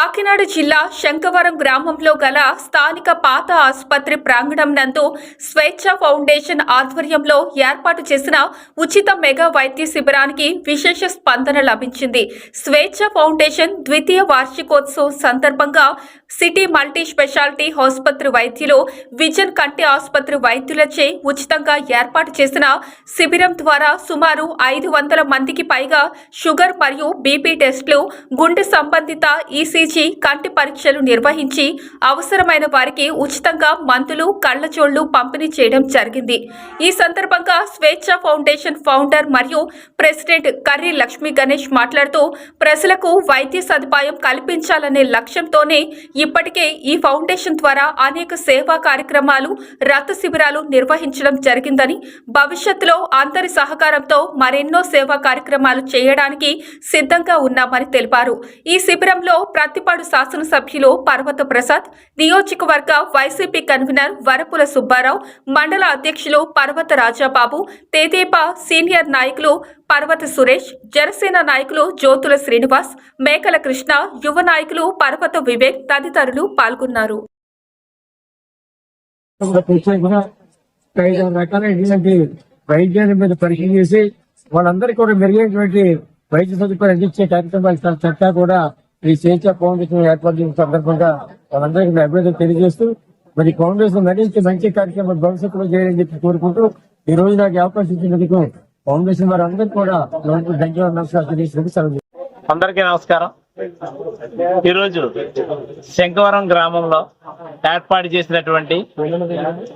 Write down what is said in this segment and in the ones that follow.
Kakinada జిల్లా శంకవరం గ్రామంలో గల స్థానిక పాత ఆసుపత్రి ప్రాంగణం నందు స్వేచ్ఛ ఫౌండేషన్ ఆధ్వర్యంలో ఏర్పాటు చేసిన ఉచిత మెగా వైద్య శిబిరానికి విశేష స్పందన లభించింది. స్వేచ్ఛ ఫౌండేషన్ ద్వితీయ వార్షికోత్సవం సందర్భంగా సిటీ మల్టీ స్పెషాలిటీ ఆసుపత్రి వైద్యులు విజన్ కంటి ఆసుపత్రి వైద్యులచే ఉచితంగా ఏర్పాటు చేసిన శిబిరం ద్వారా సుమారు ఐదు వందల మందికి పైగా షుగర్ మరియు బీపీ టెస్టులు గుండె సంబంధిత ఈసీజీ కంటి పరీక్షలు నిర్వహించి అవసరమైన వారికి ఉచితంగా మందులు కళ్ళజోళ్ళు పంపిణీ చేయడం జరిగింది. ఈ సందర్భంగా స్వేచ్ఛ ఫౌండేషన్ ఫౌండర్ మరియు ప్రెసిడెంట్ కర్రీ లక్ష్మీ గణేష్ మాట్లాడుతూ ప్రజలకు వైద్య సదుపాయం కల్పించాలనే లక్ష్యంతోనే ఇప్పటికే ఈ ఫౌండేషన్ ద్వారా అనేక సేవా కార్యక్రమాలు రక్త శిబిరాలు నిర్వహించడం జరిగిందని భవిష్యత్తులో అందరి సహకారంతో మరెన్నో సేవా కార్యక్రమాలు చేయడానికి సిద్ధంగా ఉన్నామని తెలిపారు. ఈ శిబిరంలో ప్రతిపాడు శాసనసభ్యులు పర్వత ప్రసాద్ నియోజకవర్గ వైసీపీ కన్వీనర్ వరపుల సుబ్బారావు మండల అధ్యక్షులు పర్వత రాజాబాబు తేదేపా సీనియర్ నాయకులు పర్వత సురేష్ జనసేన నాయకులు జ్యోతుల శ్రీనివాస్ మేకల కృష్ణ యువ నాయకులు పర్వత వివేక్ తదితరులు పాల్గొన్నారు. వైద్యాన్ని మీద పరీక్ష చేసి వాళ్ళందరికీ కూడా మెరుగైనటువంటి వైద్య సదుపాయాలు అందించే కార్యక్రమాలు చట్టా కూడా ఈ స్వేచ్ఛ ఫౌండేషన్ ఏర్పాటు చేసిన సందర్భంగా వాళ్ళందరికీ అభ్యర్థులు అభివృద్ధి తెలియజేస్తూ మరి ఫౌండేషన్ నటించి మంచి కార్యక్రమాలు భవిష్యత్తులో చేయాలని చెప్పి కోరుకుంటూ ఈ రోజు నాకు అవకాశం ఇచ్చినందుకు ఫౌండేషన్ వారు అందరికీ కూడా ధన్యవాదాలు నమస్కారం తెలియజేసినందుకు అందరికీ నమస్కారం. ఈరోజు శంకవరం గ్రామంలో ఏర్పాటు చేసినటువంటి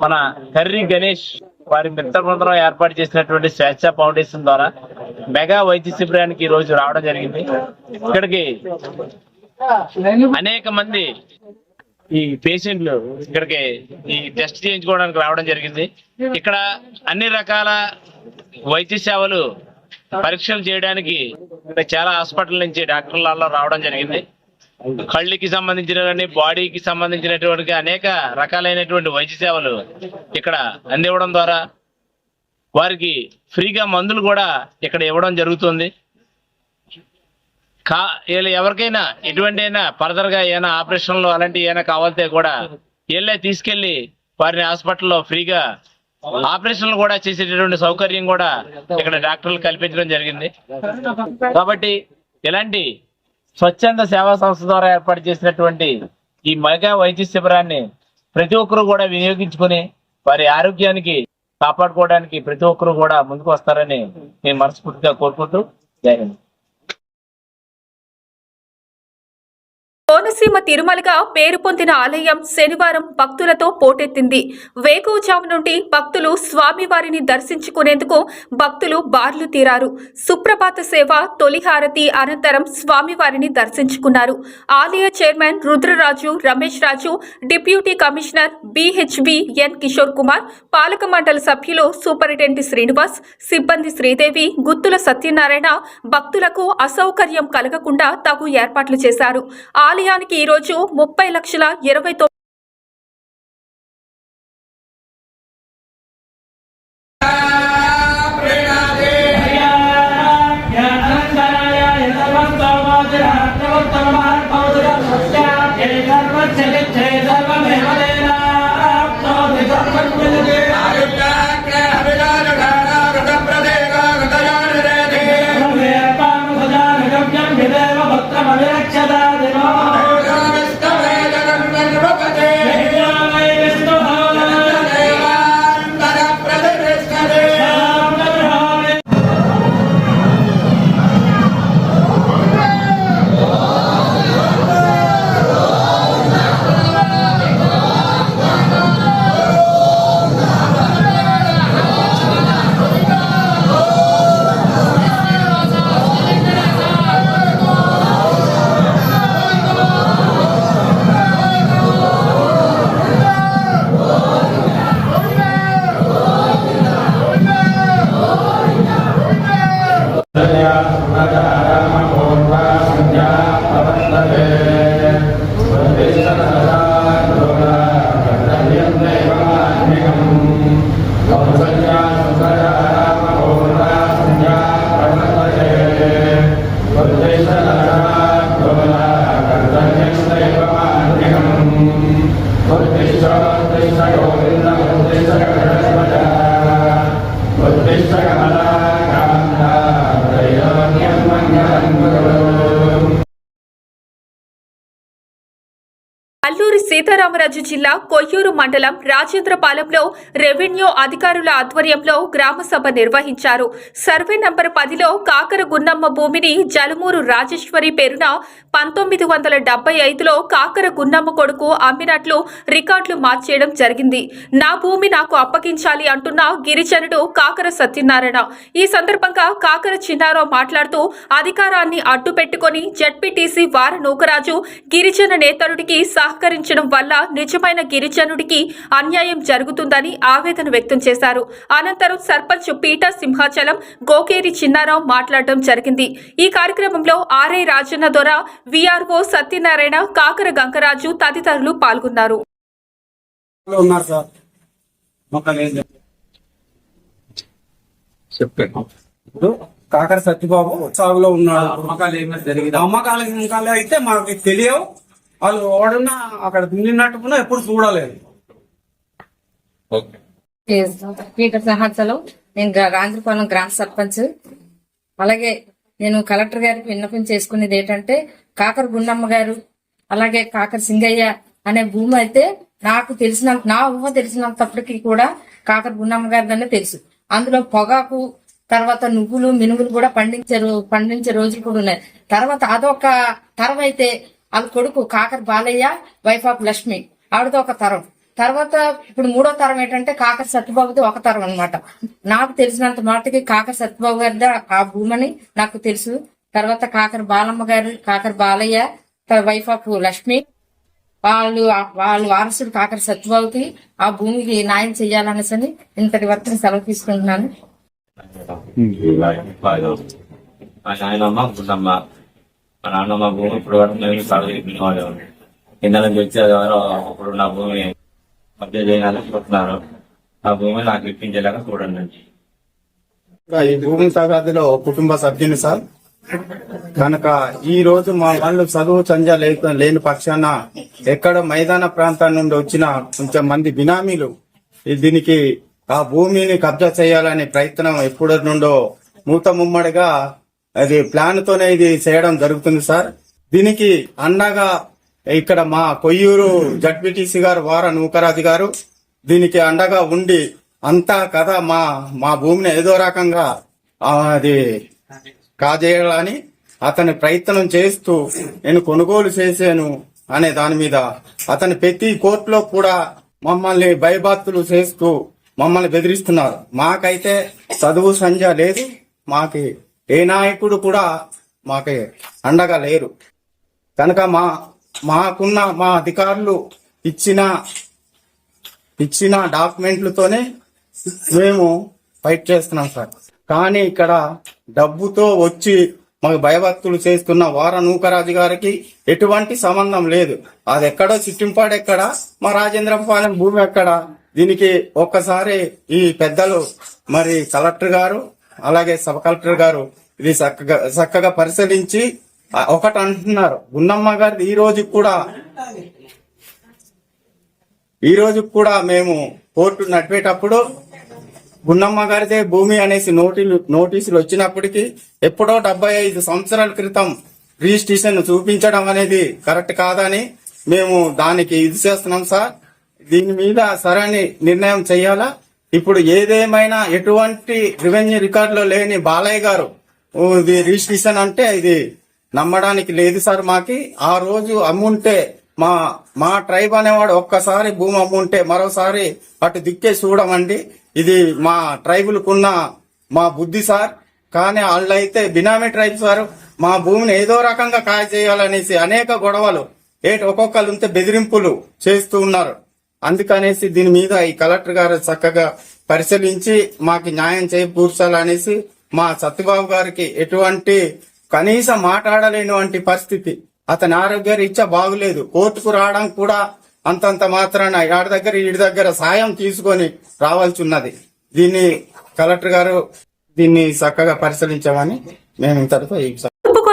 మన కర్రి గణేష్ వారి మిత్ర బృందం ఏర్పాటు చేసినటువంటి స్వేచ్ఛ ఫౌండేషన్ ద్వారా మెగా వైద్య శిబిరానికి ఈ రోజు రావడం జరిగింది. ఇక్కడికి అనేక మంది ఈ పేషెంట్లు ఇక్కడికి ఈ టెస్ట్ చేయించుకోవడానికి రావడం జరిగింది. ఇక్కడ అన్ని రకాల వైద్య సేవలు పరీక్షలు చేయడానికి ఇక్కడ చాలా హాస్పిటల్ నుంచి డాక్టర్లలో రావడం జరిగింది. కళ్ళుకి సంబంధించిన బాడీకి సంబంధించినటువంటి అనేక రకాలైనటువంటి వైద్య సేవలు ఇక్కడ అందివ్వడం ద్వారా వారికి ఫ్రీగా మందులు కూడా ఇక్కడ ఇవ్వడం జరుగుతుంది. కా వీళ్ళు ఎవరికైనా ఎటువంటి అయినా ఫర్దర్గా ఏమైనా ఆపరేషన్లు అలాంటివి ఏమైనా కావాలితే కూడా వీళ్ళే తీసుకెళ్ళి వారిని హాస్పిటల్లో ఫ్రీగా ఆపరేషన్లు కూడా చేసేటటువంటి సౌకర్యం కూడా ఇక్కడ డాక్టర్లు కల్పించడం జరిగింది. కాబట్టి ఇలాంటి స్వచ్ఛంద సేవా సంస్థ ద్వారా ఏర్పాటు చేసినటువంటి ఈ మెగా వైద్య శిబిరాన్ని ప్రతి ఒక్కరూ కూడా వినియోగించుకుని వారి ఆరోగ్యానికి కాపాడుకోవడానికి ప్రతి ఒక్కరూ కూడా ముందుకు వస్తారని నేను మనస్ఫూర్తిగా కోరుకుంటూ జై కోనసీమ తిరుమలగా పేరు పొందిన ఆలయం శనివారం భక్తులతో పోటెత్తింది. వేకువజాము నుండి భక్తులు స్వామివారిని దర్శించుకునేందుకు భక్తులు బార్లు తీరారు. సుప్రభాత సేవ తొలి హారతి అనంతరం స్వామివారిని దర్శించుకున్నారు. ఆలయ chairman Rudraraju Ramesh Raju deputy commissioner BHB N Kishore Kumar పాలక మండలి సభ్యులు సూపరింటెండెంట్ శ్రీనివాస్ సిబ్బంది శ్రీదేవి గుత్తుల సత్యనారాయణ భక్తులకు అసౌకర్యం కలగకుండా తగు ఏర్పాట్లు చేశారు. ఆలయానికి ఈరోజు ముప్పై లక్షల ఇరవై అల్లూరి జిల్లా కొయ్యూరు మండలం రాజేంద్రపాలెంలో రెవెన్యూ అధికారుల ఆధ్వర్యంలో గ్రామసభ నిర్వహించారు. సర్వే నంబర్ పదిలో కాకర గున్నమ్మ భూమిని జలమూరు రాజేశ్వరి పేరున పంతొమ్మిది వందల డెబ్బై ఐదులో కాకర గున్నమ్మ కొడుకు అమ్మినట్లు రికార్డులు మార్చేయడం జరిగింది. నా భూమి నాకు అప్పగించాలి అంటున్న గిరిజనుడు కాకర సత్యనారాయణ. ఈ సందర్భంగా కాకర చిన్నారావు మాట్లాడుతూ అధికారాన్ని అడ్డు పెట్టుకుని జడ్పీటీసీ వార నూకరాజు గిరిజన నేతరుడికి సహకరించడం వల్ల నిజమైన గిరిజనుడికి అన్యాయం జరుగుతుందని ఆవేదన వ్యక్తం చేశారు. అనంతరం సర్పంచ్ పీటా సింహాచలం గోకేరి చిన్నారావు మాట్లాడడం జరిగింది. ఈ కార్యక్రమంలో ఆర్ఐ రాజన్న దొర విఆర్ఓ సత్యనారాయణ కాకర గంగరాజు తదితరులు పాల్గొన్నారు. లో ఉన్నారు సార్. మొక్కలు ఏం చెప్పాను ఇప్పుడు కాకర సత్యబాబు సాగులో ఉన్నాడు. అమ్మకాలు ఏమైనా జరిగిందా అమ్మకాలు అమ్మకాలు అయితే మాకు తెలియవు. వాళ్ళు ఓడన్నా అక్కడ దున్నినట్టుకున్నా ఎప్పుడు చూడలేదు. పీటర్ నేను రాంద్రపాలెం గ్రామ సర్పంచ్. అలాగే నేను కలెక్టర్ గారికి విన్నపం చేసుకునేది ఏంటంటే కాకర గుండమ్మ గారు అలాగే కాకర సింగయ్య అనే భూమి అయితే నాకు తెలిసినంత నా ఊహ తెలిసినంతప్పటికీ కూడా కాకర గుండమ్మ గారిదనే తెలుసు. అందులో పొగాకు తర్వాత నువ్వులు మినుగులు కూడా పండించే పండించే రోజులు కూడా ఉన్నాయి. తర్వాత అదొక తరం అయితే వాళ్ళ కొడుకు కాకర బాలయ్య వైఫ్ ఆఫ్ లక్ష్మి. ఆవిడతో ఒక తరం. తర్వాత ఇప్పుడు మూడో తరం ఏంటంటే కాకర సత్యబాబుది ఒక తరం అన్నమాట. నాకు తెలిసినంత మాటకి కాకర సత్యబాబు గారిది ఆ భూమని నాకు తెలుసు. తర్వాత కాకర బాలమ్మ గారు కాకర బాలయ్య వైఫ్ ఆఫ్ లక్ష్మి. వాళ్ళు వాళ్ళు వారసుడు కాకర సత్యబాబుకి ఆ భూమికి న్యాయం చేయాలనేసని ఇంతటి వరకు సెలవు తీసుకుంటున్నాను. మా నాన్న మా భూమి ఇప్పుడు వరకు మేము చదువు కింద నా భూమి మధ్య చేయాలనుకుంటున్నారు ఆ భూమి నాకు ఇప్పించేలాగా చూడండి. ఈ భూమి తగాదిలో కుటుంబ సభ్యుని సార్. కనుక ఈ రోజు మా వాళ్ళు చదువు సంజ లేని పక్షాన ఎక్కడ మైదాన ప్రాంతం నుండి వచ్చిన కొంచెం మంది బినామీలు ఈ దీనికి ఆ భూమిని కబ్జా చేయాలనే ప్రయత్నం ఎప్పటి నుండో మూత ముమ్మడిగా అది ప్లాన్ తోనే ఇది చేయడం జరుగుతుంది సార్. దీనికి అండగా ఇక్కడ మా కొయ్యూరు జడ్పీటీసీ గారు వార నూకరాజు గారు దీనికి అండగా ఉండి అంతా కథ మా మా భూమిని ఏదో రకంగా అది కాజేయాలని అతని ప్రయత్నం చేస్తూ నేను కొనుగోలు చేశాను అనే దాని మీద. అతని ప్రతి కోర్టులో కూడా మమ్మల్ని భయభక్తులు చేస్తూ మమ్మల్ని బెదిరిస్తున్నారు. మాకైతే చదువు సంధ్య లేదు మాకి ఏ నాయకుడు కూడా మాకు అండగా లేరు. కనుక మా మాకున్న మా అధికారులు ఇచ్చిన ఇచ్చిన డాక్యుమెంట్లతోనే మేము ఫైట్ చేస్తున్నాం సార్. కానీ ఇక్కడ డబ్బుతో వచ్చి మాకు భయభక్తులు చేస్తున్న వార నూకరాజు గారికి ఎటువంటి సంబంధం లేదు. అది ఎక్కడో చిట్టింపాడు ఎక్కడ మా రాజేంద్రపాలెం భూమి ఎక్కడ. దీనికి ఒక్కసారి ఈ పెద్దలు మరి కలెక్టర్ గారు అలాగే సబ్ కలెక్టర్ గారు ఇది చక్కగా చక్కగా పరిశీలించి ఒకటి అంటున్నారు. గున్నమ్మ గారి ఈ రోజు కూడా ఈ రోజు కూడా మేము కోర్టు నడిపేటప్పుడు గున్నమ్మ గారిదే భూమి అనేసి నోటీలు నోటీసులు వచ్చినప్పటికీ ఎప్పుడో డెబ్బై ఐదు సంవత్సరాల క్రితం రిజిస్ట్రేషన్ చూపించడం అనేది కరెక్ట్ కాదని మేము దానికి ఇది చేస్తున్నాం సార్. దీని మీద సరైన నిర్ణయం చేయాలా? ఇప్పుడు ఏదేమైనా ఎటువంటి రెవెన్యూ రికార్డులో లేని బాలయ్య గారు ఇది రిజిస్ట్రేషన్ అంటే ఇది నమ్మడానికి లేదు సార్ మాకి. ఆ రోజు అమ్ముంటే మా మా ట్రైబ్ అనేవాడు ఒక్కసారి భూమి అమ్ముంటే మరోసారి అటు దిక్కే చూడమండి. ఇది మా ట్రైబులకున్న మా బుద్ధి సార్. కానీ వాళ్ళైతే బినామీ ట్రైబ్ సార్. మా భూమిని ఏదో రకంగా కాయ చేయాలనేసి అనేక గొడవలు ఏ ఒక్కొక్కరు ఉంటే బెదిరింపులు చేస్తూ ఉన్నారు. అందుకనేసి దీని మీద ఈ కలెక్టర్ గారు చక్కగా పరిశీలించి మాకు న్యాయం చేకూర్చాలనేసి మా సత్యబాబు గారికి ఎటువంటి కనీసం మాట్లాడలేనివంటి పరిస్థితి. అతని ఆరోగ్య రీత్యా బాగులేదు. కోర్టుకు రావడం కూడా అంతంత మాత్రాన ఆడి దగ్గర ఈడి దగ్గర సాయం తీసుకొని రావాల్సి ఉన్నది దీన్ని కలెక్టర్ గారు దీన్ని చక్కగా పరిశీలించామని మేము ఇంతటితో ఈ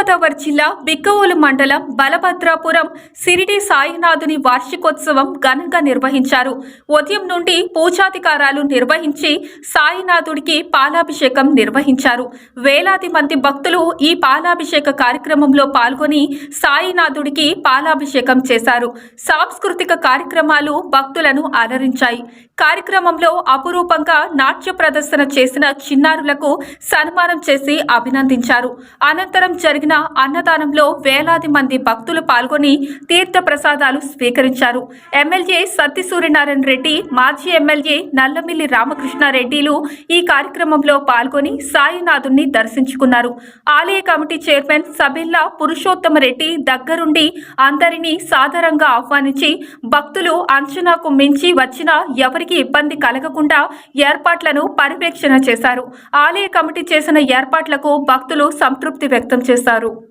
తూర్పుగోదావరి జిల్లా బిక్కవోలు మండలం బలభద్రాపురం సిరిడి సాయినాథుని వార్షికోత్సవం ఘనంగా నిర్వహించారు. ఉదయం నుండి పూజాధికారాలు నిర్వహించి సాయినాథుడికి పాలాభిషేకం నిర్వహించారు. వేలాది మంది భక్తులు ఈ పాలాభిషేక కార్యక్రమంలో పాల్గొని సాయినాథుడికి పాలాభిషేకం చేశారు. సాంస్కృతిక కార్యక్రమాలు భక్తులను అలరించాయి. కార్యక్రమంలో అపురూపంగా నాట్య ప్రదర్శన చేసిన చిన్నారులకు సన్మానం చేసి అభినందించారు. అనంతరం జరిగిన అన్నదానంలో వేలాది మంది భక్తులు పాల్గొని తీర్థ ప్రసాదాలు స్వీకరించారు. ఎమ్మెల్యే సత్తి సూర్యనారాయణ రెడ్డి మాజీ ఎమ్మెల్యే నల్లమిల్లి రామకృష్ణారెడ్డిలు ఈ కార్యక్రమంలో పాల్గొని సాయినాథుణ్ణి దర్శించుకున్నారు. ఆలయ కమిటీ చైర్మన్ సబిల్లా పురుషోత్తమ రెడ్డి దగ్గరుండి అందరినీ సాధారణంగా ఆహ్వానించి భక్తులు అంచనాకు మించి వచ్చిన ఎవరికి ఇబ్బంది కలగకుండా ఏర్పాట్లను పర్యవేక్షణ చేశారు. ఆలయ కమిటీ చేసిన ఏర్పాట్లకు భక్తులు సంతృప్తి వ్యక్తం చేశారు. i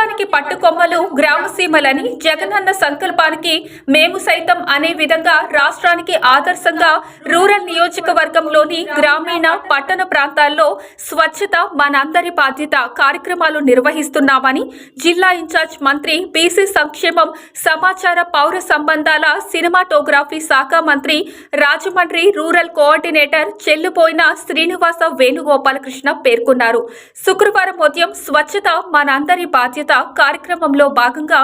దేశానికి పట్టుకొమ్మలు గ్రామసీమలని జగనన్న సంకల్పానికి మేము సైతం అనే విధంగా రాష్ట్రానికి ఆదర్శంగా రూరల్ నియోజకవర్గంలోని గ్రామీణ పట్టణ ప్రాంతాల్లో స్వచ్ఛత మనందరి బాధ్యత కార్యక్రమాలు నిర్వహిస్తున్నామని జిల్లా ఇన్ఛార్జ్ మంత్రి బీసీ సంక్షేమం సమాచార పౌర సంబంధాల సినిమాటోగ్రఫీ శాఖ మంత్రి రాజమండ్రి రూరల్ కోఆర్డినేటర్ చెల్లుపోయిన శ్రీనివాస వేణుగోపాలకృష్ణ పేర్కొన్నారు. శుక్రవారం ఉదయం స్వచ్ఛత మనందరి బాధ్యత కార్యక్రమంలో భాగంగా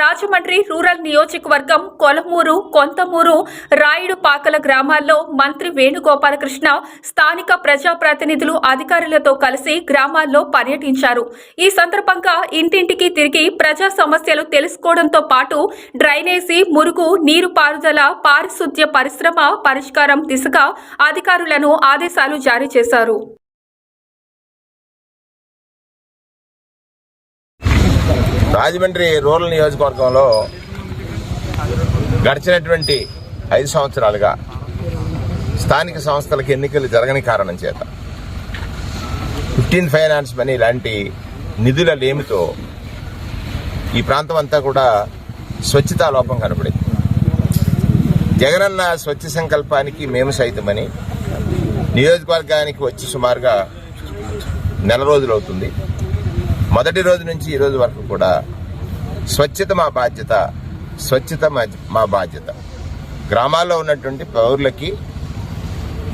రాజమండ్రి రూరల్ నియోజకవర్గం కొలమూరు కొంతమూరు రాయుడుపాకల గ్రామాల్లో మంత్రి వేణుగోపాలకృష్ణ స్థానిక ప్రజాప్రతినిధులు అధికారులతో కలిసి గ్రామాల్లో పర్యటించారు. ఈ సందర్భంగా ఇంటింటికి తిరిగి ప్రజా సమస్యలు తెలుసుకోవడంతో పాటు డ్రైనేజీ మురుగు నీరు పారుదల పారిశుద్ధ్య పరిశ్రమ పరిష్కారం దిశగా అధికారులను ఆదేశాలు జారీ చేశారు. రాజమండ్రి రూరల్ నియోజకవర్గంలో గడిచినటువంటి ఐదు సంవత్సరాలుగా స్థానిక సంస్థలకు ఎన్నికలు జరగని కారణం చేత ఫిఫ్టీన్ ఫైనాన్స్ మనీ లాంటి నిధుల లేమితో ఈ ప్రాంతం అంతా కూడా స్వచ్ఛతా లోపం కనపడింది జగనన్న స్వచ్ఛ సంకల్పానికి మేము సైతమని నియోజకవర్గానికి వచ్చి సుమారుగా నెల రోజులు అవుతుంది. మొదటి రోజు నుంచి ఈ రోజు వరకు కూడా స్వచ్ఛత మా బాధ్యత స్వచ్ఛత మా- మా బాధ్యత. గ్రామాల్లో ఉన్నటువంటి పౌరులకి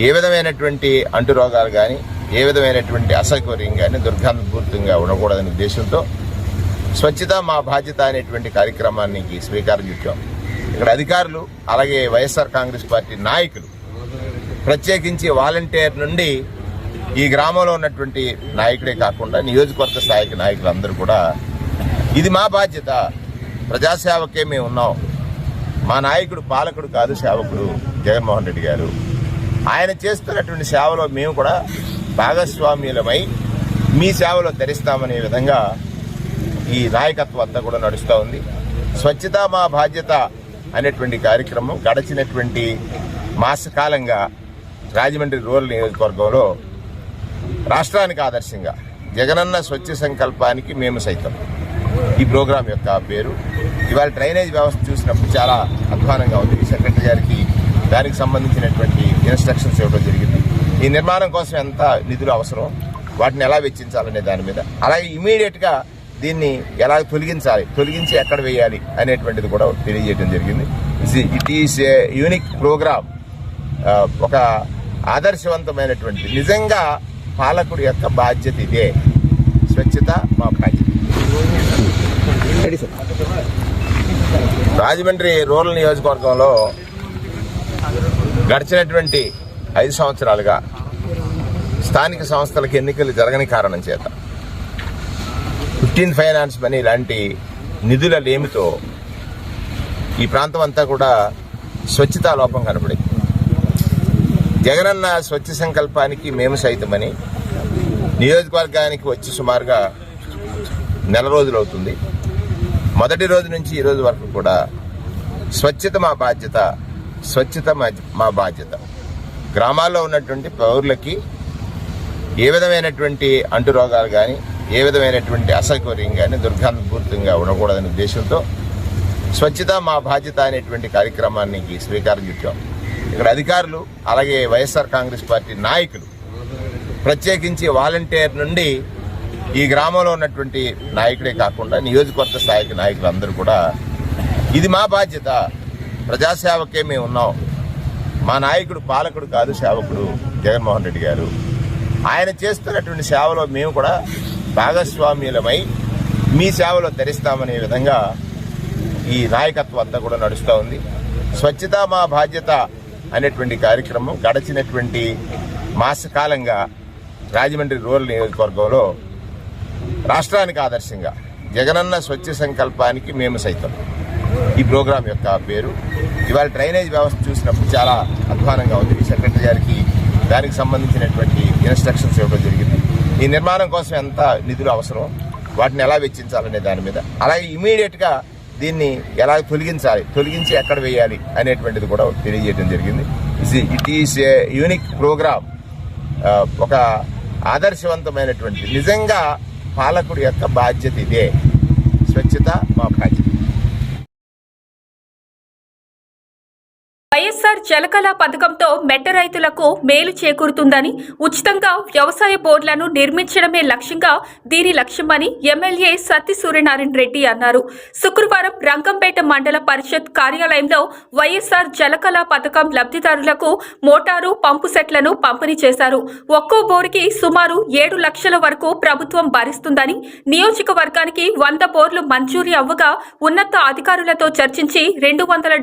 ఏ విధమైనటువంటి అంటురోగాలు కానీ ఏ విధమైనటువంటి అసౌకర్యం కానీ దుర్గంధపూరితంగా ఉండకూడదనే ఉద్దేశంతో స్వచ్ఛత మా బాధ్యత అనేటువంటి కార్యక్రమానికి స్వీకారం చుట్టాం ఇక్కడ అధికారులు అలాగే వైఎస్ఆర్ కాంగ్రెస్ పార్టీ నాయకులు ప్రత్యేకించి వాలంటీర్ నుండి ఈ గ్రామంలో ఉన్నటువంటి నాయకుడే కాకుండా నియోజకవర్గ స్థాయికి నాయకులందరూ కూడా ఇది మా బాధ్యత. ప్రజాసేవకే మేము ఉన్నాం. మా నాయకుడు పాలకుడు కాదు సేవకుడు జగన్మోహన్ రెడ్డి గారు. ఆయన చేస్తున్నటువంటి సేవలో మేము కూడా భాగస్వామ్యులమై మీ సేవలో ధరిస్తామనే విధంగా ఈ నాయకత్వం అంతా కూడా నడుస్తూ ఉంది. స్వచ్ఛత మా బాధ్యత అనేటువంటి కార్యక్రమం గడిచినటువంటి మాసకాలంగా రాజమండ్రి రూరల్ నియోజకవర్గంలో రాష్ట్రానికి ఆదర్శంగా జగనన్న స్వచ్ఛ సంకల్పానికి మేము సైతం. ఈ ప్రోగ్రాం యొక్క పేరు. ఇవాళ డ్రైనేజ్ వ్యవస్థ చూసినప్పుడు చాలా అధ్వానంగా ఉంది. సెక్రటరీ గారికి దానికి సంబంధించినటువంటి ఇన్స్ట్రక్షన్స్ ఇవ్వడం జరిగింది. ఈ నిర్మాణం కోసం ఎంత నిధులు అవసరం వాటిని ఎలా వెచ్చించాలనే దాని మీద అలాగే ఇమీడియట్గా దీన్ని ఎలా తొలగించాలి తొలగించి ఎక్కడ వేయాలి అనేటువంటిది కూడా తెలియజేయడం జరిగింది. It is a unique program ఒక ఆదర్శవంతమైనటువంటి నిజంగా పాలకుడి యొక్క బాధ్యత ఇదే. స్వచ్ఛత మా బాధ్యత. రాజమండ్రి రూరల్ నియోజకవర్గంలో గడిచినటువంటి ఐదు సంవత్సరాలుగా స్థానిక సంస్థలకు ఎన్నికలు జరగని కారణం చేత ఫిఫ్టీన్ ఫైనాన్స్ మనీ లాంటి నిధుల లేమితో ఈ ప్రాంతం అంతా కూడా స్వచ్ఛతా లోపం కనపడింది. జగనన్న స్వచ్ఛ సంకల్పానికి మేము సైతమని నియోజకవర్గానికి వచ్చి సుమారుగా నెల రోజులు అవుతుంది. మొదటి రోజు నుంచి ఈ రోజు వరకు కూడా స్వచ్ఛత మా బాధ్యత స్వచ్ఛత మా- మా బాధ్యత. గ్రామాల్లో ఉన్నటువంటి పౌరులకి ఏ విధమైనటువంటి అంటురోగాలు కానీ ఏ విధమైనటువంటి అసౌకర్యం కానీ దుర్గంధపూరితంగా ఉండకూడదనే ఉద్దేశంతో స్వచ్ఛత మా బాధ్యత అనేటువంటి కార్యక్రమానికి శ్రీకారం చుట్టాం ఇక్కడ అధికారులు అలాగే వైఎస్ఆర్ కాంగ్రెస్ పార్టీ నాయకులు ప్రత్యేకించి వాలంటీర్ నుండి ఈ గ్రామంలో ఉన్నటువంటి నాయకుడే కాకుండా నియోజకవర్గ స్థాయికి నాయకులు అందరూ కూడా ఇది మా బాధ్యత. ప్రజాసేవకే మేము ఉన్నాం. మా నాయకుడు పాలకుడు కాదు సేవకుడు జగన్మోహన్ రెడ్డి గారు. ఆయన చేస్తున్నటువంటి సేవలో మేము కూడా భాగస్వామ్యులమై మీ సేవలో ధరిస్తామనే విధంగా ఈ నాయకత్వం అంతా కూడా నడుస్తూ ఉంది. స్వచ్ఛత మా బాధ్యత. అనేటువంటి కార్యక్రమం గడచినటువంటి మాసకాలంగా రాజమండ్రి రూరల్ నియోజకవర్గంలో రాష్ట్రానికి ఆదర్శంగా జగనన్న స్వచ్ఛ సంకల్పానికి మేము సైతం ఈ ప్రోగ్రాం యొక్క పేరు. ఇవాళ డ్రైనేజ్ వ్యవస్థ చూసినప్పుడు చాలా అధ్వానంగా ఉంది. ఈ సెక్రటరీ గారికి దానికి సంబంధించినటువంటి ఇన్స్ట్రక్షన్స్ ఇవ్వడం జరిగింది. ఈ నిర్మాణం కోసం ఎంత నిధులు అవసరం? వాటిని ఎలా వెచ్చించాలనే దాని మీద. అలాగే ఇమీడియట్గా దీన్ని ఎలా తొలగించాలి తొలగించి ఎక్కడ వేయాలి అనేటువంటిది కూడా తెలియజేయడం జరిగింది. It is a unique program ఒక ఆదర్శవంతమైనటువంటి నిజంగా పాలకుడి యొక్క బాధ్యత ఇదే. స్వచ్ఛత మా బాధ్యత. వైఎస్ఆర్ జలకళ పథకంతో మెట్ట రైతులకు మేలు చేకూరుతుందని ఉచితంగా వ్యవసాయ బోర్డులను నిర్మించడమే లక్ష్యంగా దీని లక్ష్యమని ఎమ్మెల్యే సత్తి సూర్యనారాయణ రెడ్డి అన్నారు. శుక్రవారం రంగంపేట మండల పరిషత్ కార్యాలయంలో వైఎస్ఆర్ జలకళ పథకం లబ్ధిదారులకు మోటారు పంపు సెట్లను పంపిణీ చేశారు. ఒక్కో బోరుకి సుమారు ఏడు లక్షల వరకు ప్రభుత్వం భరిస్తుందని నియోజకవర్గానికి వంద బోర్లు మంజూరీ అవ్వగా ఉన్నత అధికారులతో చర్చించి రెండు వందల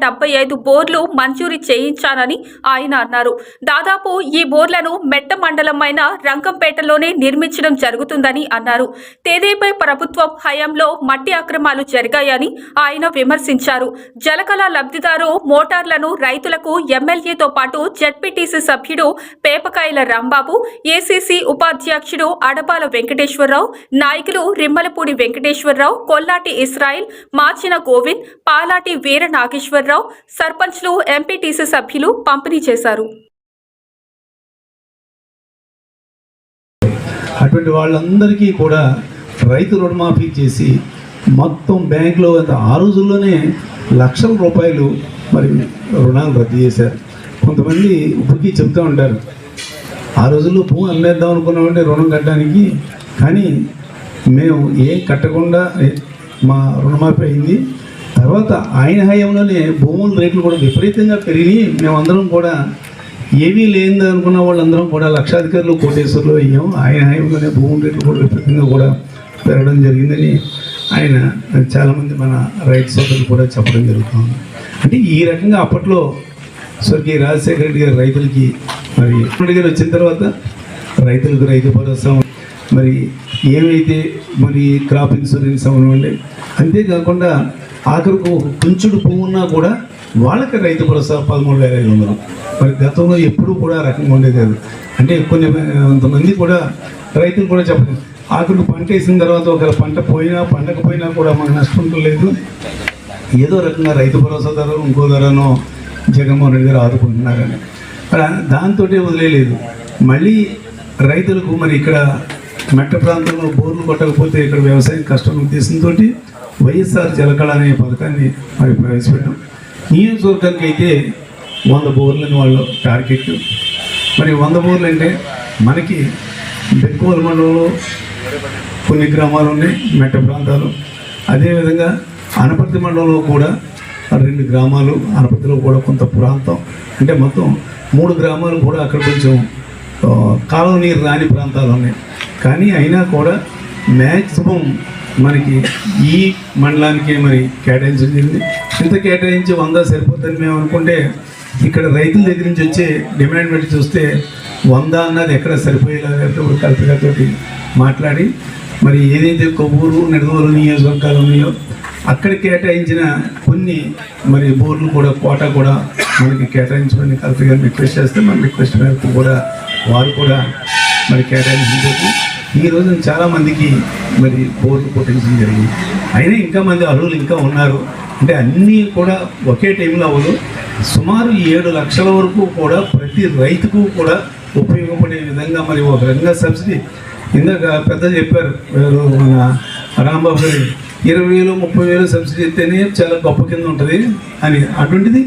ఐదు బోర్లు మంజూరీ చేయించానని ఆయన అన్నారు. దాదాపు ఈ బోర్లను మెట్ట మండలమైన రంగంపేటలోనే నిర్మించడం జరుగుతుందని అన్నారు. తేదేపై ప్రభుత్వం హయాంలో మట్టి అక్రమాలు జరిగాయని ఆయన విమర్శించారు. జలకళ లబ్ధిదారు మోటార్లను రైతులకు ఎమ్మెల్యేతో పాటు జెడ్పీటీసీ సభ్యుడు పేపకాయల రాంబాబు ఏసీసీ ఉపాధ్యక్షుడు అడపాల వెంకటేశ్వరరావు నాయకులు రిమ్మలపూడి వెంకటేశ్వరరావు కొల్లాటి ఇస్రాయిల్ మాచిన గోవింద్ పాలాటి వీర నాగేశ్వరరావు సర్పంచ్లు ఎంపీటీసీ సభ్యులు పంపిణీ చేశారు. అటువంటి వాళ్ళందరికీ కూడా రైతు రుణమాఫీ చేసి మొత్తం బ్యాంకులో ఆ రోజుల్లోనే లక్షల రూపాయలు మరి రుణాలు రద్దు చేశారు. కొంతమంది ఇప్పటికీ చెప్తూ ఉంటారు ఆ రోజుల్లో భూమి అమ్మేద్దాం అనుకున్నామంటే రుణం కట్టడానికి కానీ మేము ఏం కట్టకుండా మా రుణమాఫీ అయింది తర్వాత ఆయన హయాంలోనే భూముల రేట్లు కూడా విపరీతంగా పెరిగి మేమందరం కూడా ఏమీ లేనిది అనుకున్న వాళ్ళందరం కూడా లక్షాధికారులు కోటేశ్వర్లు అయ్యాం. ఆయన హయాంలోనే భూముల రేట్లు కూడా విపరీతంగా కూడా పెరగడం జరిగిందని ఆయన చాలామంది మన రైతు సోదరులు కూడా చెప్పడం జరుగుతుంది. అంటే ఈ రకంగా అప్పట్లో స్వర్గీయ రాజశేఖర రెడ్డి గారు రైతులకి మరి రెడ్డి గారు వచ్చిన తర్వాత రైతులకు రైతు భరోసా మరి ఏమైతే మరి క్రాప్ ఇన్సూరెన్స్ అవనివ్వండి అంతేకాకుండా ఆఖరికి కొంచెడు కుంచుడు పువ్వు ఉన్నా కూడా వాళ్ళకి రైతు భరోసా పదమూడు వేల ఐదు వందలు. మరి గతంలో ఎప్పుడూ కూడా రకంగా ఉండేది కాదు. అంటే కొన్ని కొంతమంది కూడా రైతులు కూడా చెప్పలేదు. ఆఖరికి పంట వేసిన తర్వాత ఒక పంట పోయినా పండకపోయినా కూడా మాకు నష్టం లేదు. ఏదో రకంగా రైతు భరోసా ధర ఇంకో ధరనో జగన్మోహన్ రెడ్డి గారు ఆదుకుంటున్నారని. మరి దాంతో వదిలేదు మళ్ళీ రైతులకు మరి ఇక్కడ మెట్ట ప్రాంతంలో బోర్లు కొట్టకపోతే ఇక్కడ వ్యవసాయం కష్టం ఉద్దేశంతో వైఎస్ఆర్ జలకళ అనే పథకాన్ని మరి ప్రవేశపెట్టాం. నియోజకవర్గానికి అయితే వంద బోర్లని వాళ్ళు టార్గెట్. మరి వంద బోర్లు అంటే మనకి బెక్కువల మండలంలో కొన్ని గ్రామాలు ఉన్నాయి మెట్ట ప్రాంతాలు. అదేవిధంగా అనపర్తి మండలంలో కూడా రెండు గ్రామాలు అనపర్తిలో కూడా కొంత ప్రాంతం. అంటే మొత్తం మూడు గ్రామాలు కూడా అక్కడ కొంచెం కాలువ నీరు రాని ప్రాంతాలు ఉన్నాయి. కానీ అయినా కూడా మ్యాక్సిమం మనకి ఈ మండలానికి మరి కేటాయించింది ఇంత కేటాయించి వంద సరిపోతుందని మేము అనుకుంటే ఇక్కడ రైతుల దగ్గర నుంచి వచ్చే డిమాండ్ పెట్టి చూస్తే వంద అన్నది ఎక్కడ సరిపోయేలాగా కలెక్టర్ గారితో మాట్లాడి మరి ఏదైతే కొవ్వూరు నిడదవోలు నియోజకవర్గాలు ఉన్నాయో అక్కడ కేటాయించిన కొన్ని మరి బోర్లు కూడా కోట కూడా మనకి కేటాయించమని కలెక్టర్ గారిని రిక్వెస్ట్ చేస్తే మన రిక్వెస్ట్ మేరకు కూడా వారు కూడా మరి కేటాయించింది ఈ రోజున చాలామందికి మరి బోర్డు కొట్టించడం జరిగింది. అయినా ఇంకా మంది అర్హులు ఇంకా ఉన్నారు. అంటే అన్నీ కూడా ఒకే టైంలో అవ్వదు. సుమారు ఏడు లక్షల వరకు కూడా ప్రతి రైతుకు కూడా ఉపయోగపడే విధంగా మరి ఒక రకంగా సబ్సిడీ. ఇందాక పెద్ద చెప్పారు మన రాంబాబు గారు ఇరవై వేలు ముప్పై వేలు సబ్సిడీ ఇస్తేనే చాలా గొప్ప కింద ఉంటుంది అని. అటువంటిది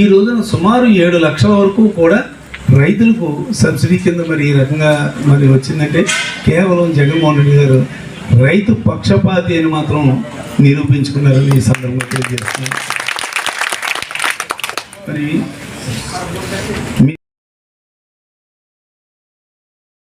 ఈ రోజున సుమారు ఏడు లక్షల వరకు కూడా రైతులకు సబ్సిడీ కింద మరి ఈ రకంగా మరి వచ్చిందంటే కేవలం జగన్మోహన్ రెడ్డి గారు రైతు పక్షపాతి అని మాత్రం నిరూపించుకున్నారని ఈ సందర్భంగా తెలియజేస్తున్నాను. మరి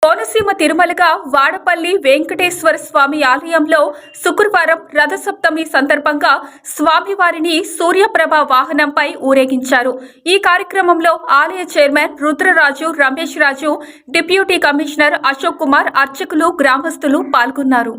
కోనసీమ తిరుమలగా వాడపల్లి వెంకటేశ్వర స్వామి ఆలయంలో శుక్రవారం రథసప్తమి సందర్భంగా స్వామివారిని సూర్యప్రభ వాహనంపై ఊరేగించారు. ఈ కార్యక్రమంలో ఆలయ chairman Rudraraju Ramesh Raju deputy commissioner Ashok Kumar అర్చకులు గ్రామస్తులు పాల్గొన్నారు.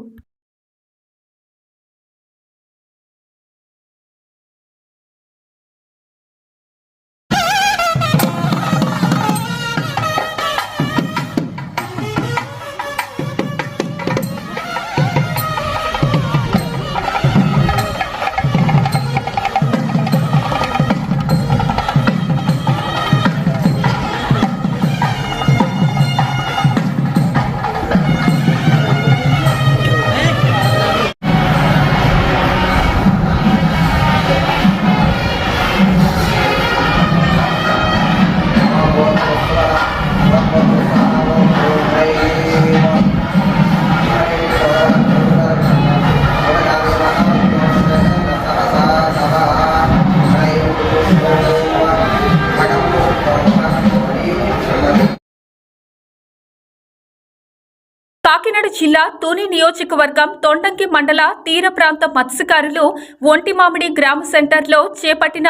కాకినాడ జిల్లా తుని నియోజకవర్గం తొండంకి మండల తీర ప్రాంత మత్స్యకారులు ఒంటిమామిడి గ్రామ సెంటర్లో చేపట్టిన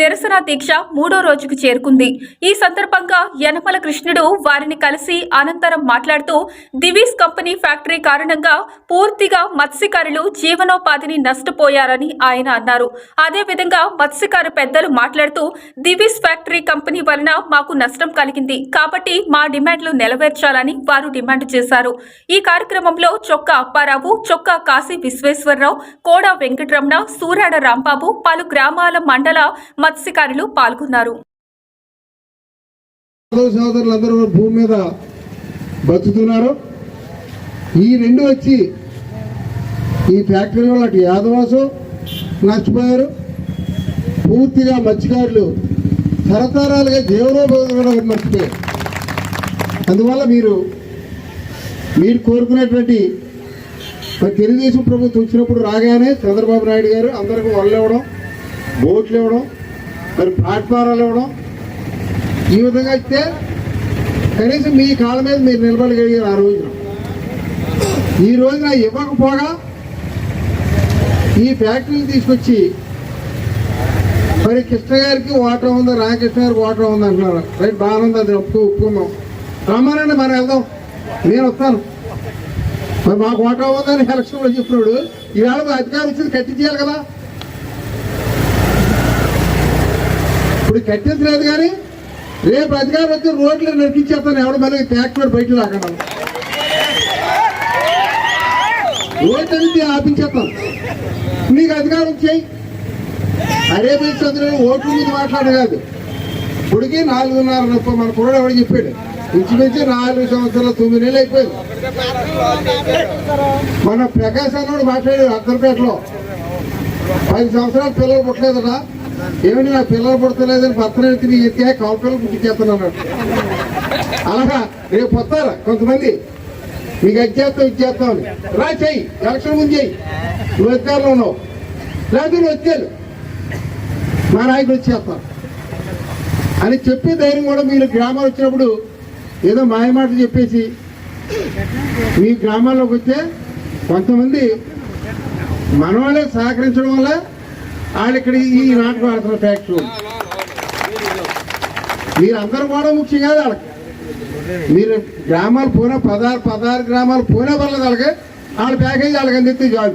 నిరసన దీక్ష మూడో రోజుకు చేరుకుంది. ఈ సందర్భంగా యనమల కృష్ణుడు వారిని కలిసి అనంతరం మాట్లాడుతూ దివీస్ కంపెనీ ఫ్యాక్టరీ కారణంగా పూర్తిగా మత్స్యకారులు జీవనోపాధిని నష్టపోయారని ఆయన అన్నారు. అదేవిధంగా మత్స్యకారు పెద్దలు మాట్లాడుతూ దివీస్ ఫ్యాక్టరీ కంపెనీ వలన మాకు నష్టం కలిగింది. కాబట్టి మా డిమాండ్లు నెరవేర్చాలని వారు డిమాండ్ చేశారు. ఈ కార్యక్రమంలో చొక్కా అప్పారావు చొక్కా కాశీ విశ్వేశ్వరరావు కోడ వెంకటరమణ సూరాడ రాంబాబు పలు గ్రామాల మండల మత్స్యకారులు పాల్గొన్నారు. భూమి మీద బతుకుతున్నారు. ఈ రెండు వచ్చి ఈ ఫ్యాక్టరీ అటు యాదవాసు నష్టపోయారు. పూర్తిగా మత్స్యకారులు తరతరాలుగా జీవనోపాధి కూడా మర్చిపోయారు. అందువల్ల మీరు మీరు కోరుకునేటువంటి మరి తెలుగుదేశం ప్రభుత్వం వచ్చినప్పుడు రాగానే చంద్రబాబు నాయుడు గారు అందరికీ వల్ల ఇవ్వడం బోట్లు ఇవ్వడం మరి ప్లాట్ఫారాలు ఇవ్వడం. ఈ విధంగా ఇస్తే కనీసం మీ కాళ్ళ మీద మీరు నిలబడగలిగారు ఆ రోజున. ఈ రోజున ఇవ్వకపోగా ఈ ఫ్యాక్టరీని తీసుకొచ్చి మరి కృష్ణ గారికి వాటర్ ఉంది రామకృష్ణ గారికి వాటర్ ఉంది అంటున్నారు. రైట్ బాగానే ఉంది అది ఒప్పుకో ఒప్పుకుందాం. రమ్మనండి మనం వెళ్దాం. నేను వస్తాను. మరి మాకు వాటర్ ఉందని ఎలక్షన్లో చెప్పినాడు ఈవేళ మా అధికారం వచ్చింది కట్టించేయాలి కదా. ఇప్పుడు కట్టించలేదు కానీ రేపు అధికారం వచ్చి రోడ్లు నడిపించేస్తాను. ఎవడ మళ్ళీ ట్యాక్టర్ బయట రాకుండా. రోడ్లు అనేది ఆపించేస్తాం నీకు అధికారం చేయి. అరే పోయి చంద్రుడు ఓట్ల మీద మాట్లాడ కాదు. ఇప్పుడుకి నాలుగున్నర మన కుర్రాడు ఎవడు చెప్పాడు. ఇంచుమించు నాలుగు సంవత్సరాలు తొమ్మిది నెలలు అయిపోయింది. మన ప్రకాశ్ అన్నోడు మాట్లాడాడు అద్దరిపేటలో పది సంవత్సరాలు పిల్లలు పుట్టలేదురా. ఏమిటి నా పిల్లలు పుడతలేదని భర్తను తిని ఎత్తే కావు పిల్లలు పుట్టించేస్తున్నాడు అలాగా రేపు వస్తారా కొంతమంది? మీకు అధ్యాత్తం ఇచ్చేస్తాం అని. రా చెయ్యి ఎలక్షన్ ముందు చెయ్యి. నువ్వు అధికారంలో ఉన్నావు. లేకపోతే నువ్వు వచ్చాను మా నాయకుడు వచ్చేస్తాం అని చెప్పే ధైర్యం కూడా మీరు గ్రామాలు వచ్చినప్పుడు ఏదో మాయమాట చెప్పేసి మీ గ్రామాల్లోకి వస్తే కొంతమంది మన వాళ్ళే సహకరించడం వల్ల వాళ్ళు ఇక్కడ ఈ నాటకం ఆడుతున్న ఫ్యాక్టరీ మీరందరూ కూడా ముఖ్యం కాదు వాళ్ళకి. మీరు గ్రామాలు పోయినా పదహారు పదహారు గ్రామాలు పోయినా పర్లేదు వాళ్ళకి. వాళ్ళ ప్యాకేజీ వాళ్ళకి అందిస్తే జాబ్